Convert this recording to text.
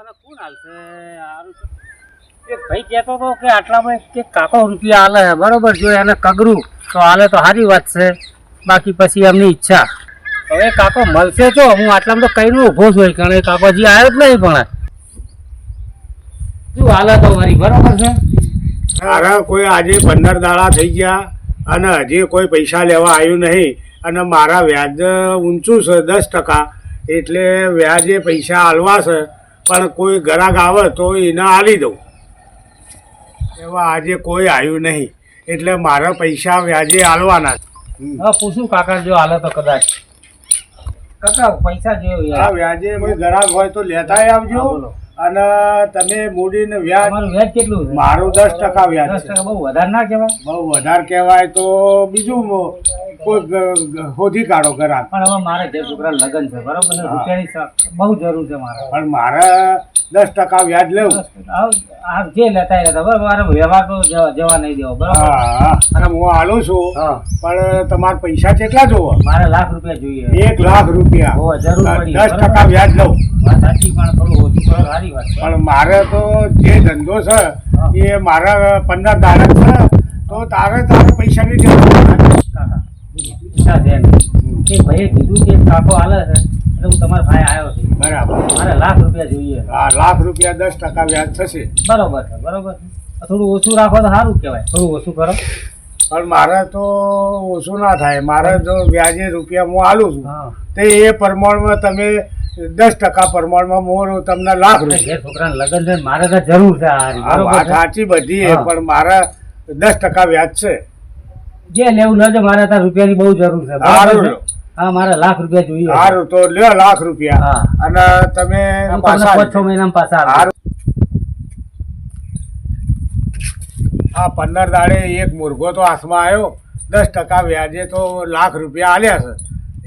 મને કોણ હાલશે? એક ભાઈ કહેતો હતો કે આટલામાં કે કાકો રૂપિયા હાલે છે. બરોબર, જો એને કગરું તો હાલે તો સારી વાત છે. બાકી પછી એમની ઈચ્છા. હવે કાકો મળશે તો હું આટલામાં તો કઈ ઊભો છું કારણ કે કાકો હજી આવ્યો જ નહીં પણ. શું હાલે તો મારી બરોબર છે? મારા કોઈ આજે પંદર દાડા થઈ ગયા અને હજી કોઈ પૈસા લેવા આવ્યું નહીં અને મારા વ્યાજ ઊંચું છે, દસ ટકા. એટલે વ્યાજે પૈસા હાલવા છે. પણ કોઈ ગ્રાહક આવે તો એને આલી દઉં. એવા આજે કોઈ આવ્યું નહીં. એટલે મારા પૈસા વ્યાજે આલવાના હા પૂછું કાકા જો હાલે તો કદાચ. કાકા પૈસા જેવો વ્યાજે કોઈ ગ્રાહક હોય તો લેતાય આવજો. અને તમે મૂડીને વ્યાજ વ્યાજ કેટલું મારું દસ ટકા વ્યાજ દસ ટકા બહુ વધારે ના કહેવાય? બહુ વધારે કહેવાય તો બીજું કોઈ શોધી કાઢો કરા પણ હવે મારે જે છોકરા લગ્ન છે બરોબર રૂપિયાની બહુ જરૂર છે મારે. પણ મારે દસ ટકા વ્યાજ લેવું. આ જે લેતા લેતા. બરાબર મારે વ્યવહાર તો જવા નહીં દેવો બરાબર? અને હું હાલું છું પણ તમારે પૈસા કેટલા જોવો? મારે લાખ રૂપિયા જોઈએ. એક લાખ રૂપિયા. દસ ટકા વ્યાજ લઉં વાત સાચી પણ થોડું ઓછું કરો સારી વાત છે. પણ મારે તો જે ધંધો છે એ મારા પંદર દાડક છે તો તારે તારે પૈસાની જરૂર છે. ભાઈએ કીધું કે કાકો હાલે છે એટલે હું તમારા ભાઈ આવ્યો છું. બરાબર. મારે લાખ રૂપિયા જોઈએ હા લાખ રૂપિયા દસ ટકા વ્યાજ થશે. બરોબર છે બરોબર છે. થોડું ઓછું રાખો તો સારું કહેવાય. થોડું ઓછું કરો. પણ મારે તો ઓછું ના થાય. મારે જો વ્યાજે રૂપિયા હું આલું છું તો એ પ્રમાણમાં તમે દસ ટકા પ્રમાણમાં હું તમને લાખ રૂપિયા. જે લગ્ન છે મારે તો જરૂર છે વાત સાચી બધી પણ મારા દસ ટકા વ્યાજ છે. જે લેવું લેજો મારે ત્યાં રૂપિયાની બહુ જરૂર છે. છે? હા મારે લાખ રૂપિયા જોઈએ સારું તો લ્યો લાખ રૂપિયા. અને તમે પાછા છ મહિનામાં પાછા. આ પંદર દાડે એક મુરઘો તો હાથમાં આવ્યો. દસ ટકા વ્યાજે તો લાખ રૂપિયા આલ્યા છે.